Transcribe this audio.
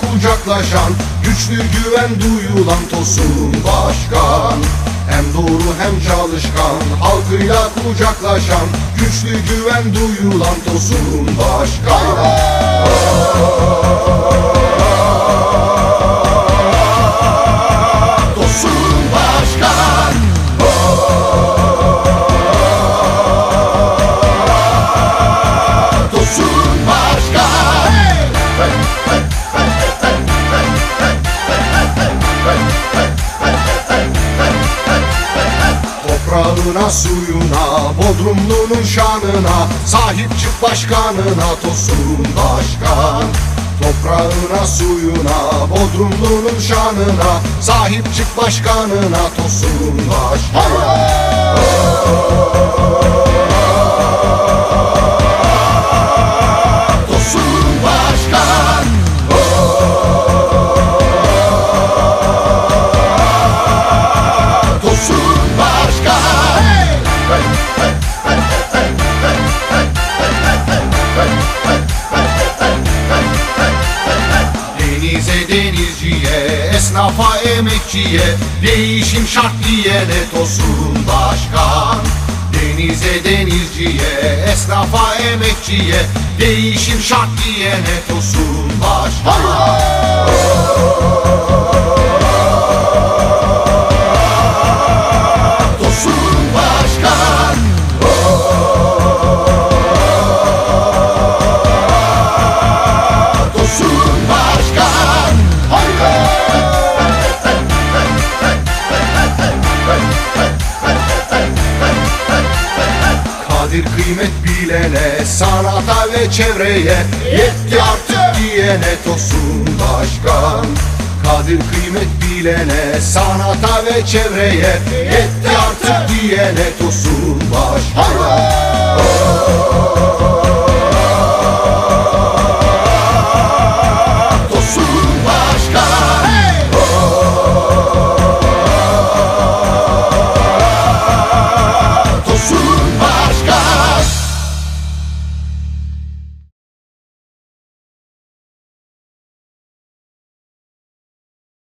kucaklaşan Güçlü güven duyulan Tosun Başkan. Hem doğru hem çalışkan Halkıyla kucaklaşan Güçlü güven duyulan Tosun Başkan Toprağına, suyuna, Bodrumlu'nun şanına Sahip çık başkanına Tosun Başkan. Toprağına, suyuna, Bodrumlu'nun şanına Sahip çık başkanına Tosun Başkan. Tosun Denize denizciye, esnafa emekçiye Değişim şart diyene Tosun Başkan. Denize denizciye, esnafa emekçiye Değişim şart diyene Tosun Başkan. Tosun Kadir kıymet bilene, sanata ve çevreye Yetti artık diyene Tosun Başkan. Kadir kıymet bilene, sanata ve çevreye Yetti artık diyene Tosun